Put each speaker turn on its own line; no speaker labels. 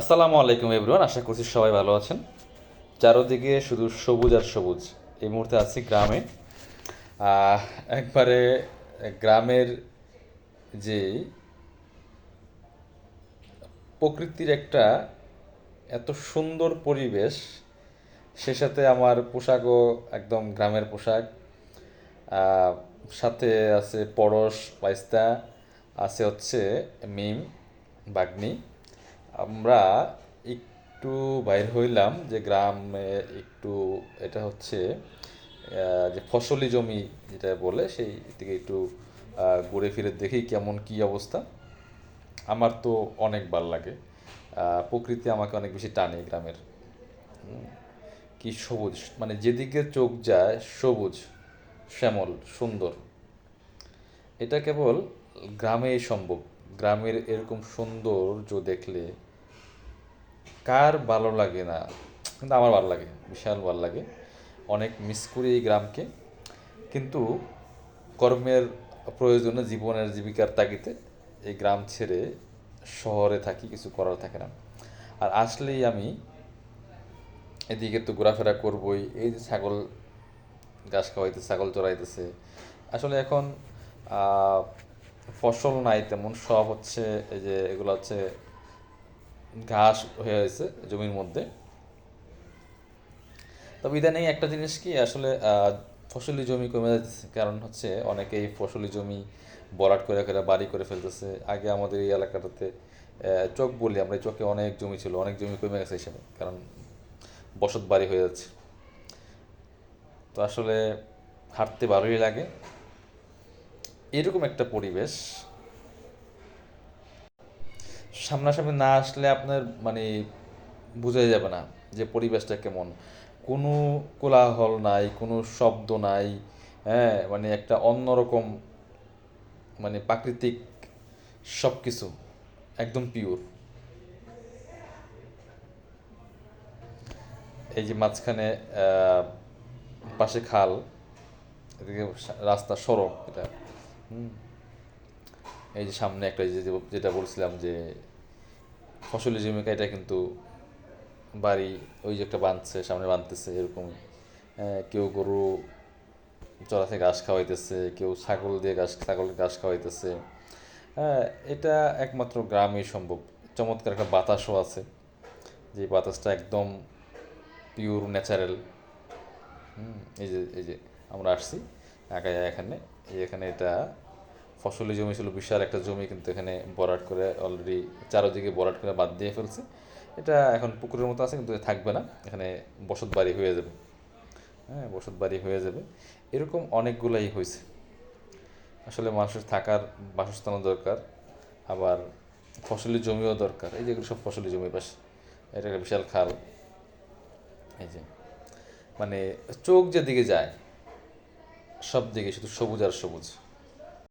আসসালামু আলাইকুম এভরিওয়ান, আশা করছি সবাই ভালো আছেন। চারোদিকে শুধু সবুজ আর সবুজ। এই মুহূর্তে আছি গ্রামে। একবারে গ্রামের যে প্রকৃতির একটা এত সুন্দর পরিবেশ, সে সাথে আমার পোশাকও একদম গ্রামের পোশাক। সাথে আছে পরশ পাইস্তা আছে হচ্ছে মিম, বাগনি। আমরা একটু বাইর হইলাম যে গ্রামে একটু এটা হচ্ছে যে ফসলি জমি যেটা বলে সেই দিকে একটু ঘুরে ফিরে দেখি কেমন কি অবস্থা। আমার তো অনেক ভালো লাগে। প্রকৃতি আমাকে অনেক বেশি টানে গ্রামের। কি সবুজ মানে যেদিকে চোখ যায় সবুজ, শ্যামল, সুন্দর। এটা কেবল গ্রামেই সম্ভব। গ্রামের এরকম সৌন্দর্য দেখলে কার ভালো লাগে না? কিন্তু আমার ভালো লাগে, বিশাল ভালো লাগে। অনেক মিস করি এই গ্রামকে। কিন্তু কর্মের প্রয়োজনে জীবনের জীবিকার তাগিদে এই গ্রাম ছেড়ে শহরে থাকি, কিছু করার থাকে না। আর আসলেই আমি এদিকে তো ঘোরাফেরা করবই, এই যে ছাগল ঘাস খাওয়াইতেছে ছাগল চড়াইতেছে। আসলে এখন ফসল নাই তেমন, সব হচ্ছে এই যে এগুলো হচ্ছে ঘাস হয়ে গেছে জমির মধ্যে। তবে ইদানিং একটা জিনিস কি, আসলে ফসলি জমি কমে যাচ্ছে। কারণ হচ্ছে অনেকেই ফসলি জমি বরাট করে করে বাড়ি করে ফেলতেছে। আগে আমাদের এই এলাকাটাতে চক বলি আমরা, এই চকে অনেক জমি ছিল, অনেক জমি কমে গেছে হিসাবে। কারণ বসত বাড়ি হয়ে যাচ্ছে। তো আসলে হাঁটতে ভালোই লাগে। এরকম একটা পরিবেশ সামনাসামনি না আসলে আপনার মানে বোঝাই যাবে না যে পরিবেশটা কেমন। কোনো কোলাহল নাই, কোনো শব্দ নাই হ্যাঁ মানে একটা অন্যরকম মানে প্রাকৃতিক সব কিছু একদম পিওর এই যে মাঝখানে পাশে খাল, এদিকে রাস্তা সড়ক এটা। এই যে সামনে একটা যেটা বলছিলাম যে ফসলি জমিকা এটা কিন্তু বাড়ি ওই যে একটা বাঁধছে, সামনে বাঁধতেছে এরকম। কেউ গরু চড়াতে ঘাস খাওয়াইতেছে, কেউ ছাগল দিয়ে ঘাস, ছাগল ঘাস খাওয়াইতেছে। হ্যাঁ এটা একমাত্র গ্রামেই সম্ভব। চমৎকার একটা বাতাসও আছে। যে বাতাসটা একদম পিওর ন্যাচারাল এই যে এই যে আমরা আসছি একাই এখানে। এখানে এটা ফসলি জমি ছিল বিশাল একটা জমি কিন্তু এখানে বরাট করে অলরেডি চারোদিকে বরাট করে বাদ দিয়ে ফেলছে। এটা এখন পুকুরের মতো আছে, কিন্তু থাকবে না। এখানে বসত বাড়ি হয়ে যাবে। হ্যাঁ বসত বাড়ি হয়ে যাবে। এরকম অনেকগুলাই হয়েছে। আসলে মানুষের থাকার বাসস্থানও দরকার, আবার ফসলি জমিও দরকার। এই যেগুলো সব ফসলি জমি পাশে এটা একটা বিশাল খাল। এই যে মানে চোখ যেদিকে যায় সব দিকে শুধু সবুজ আর সবুজ।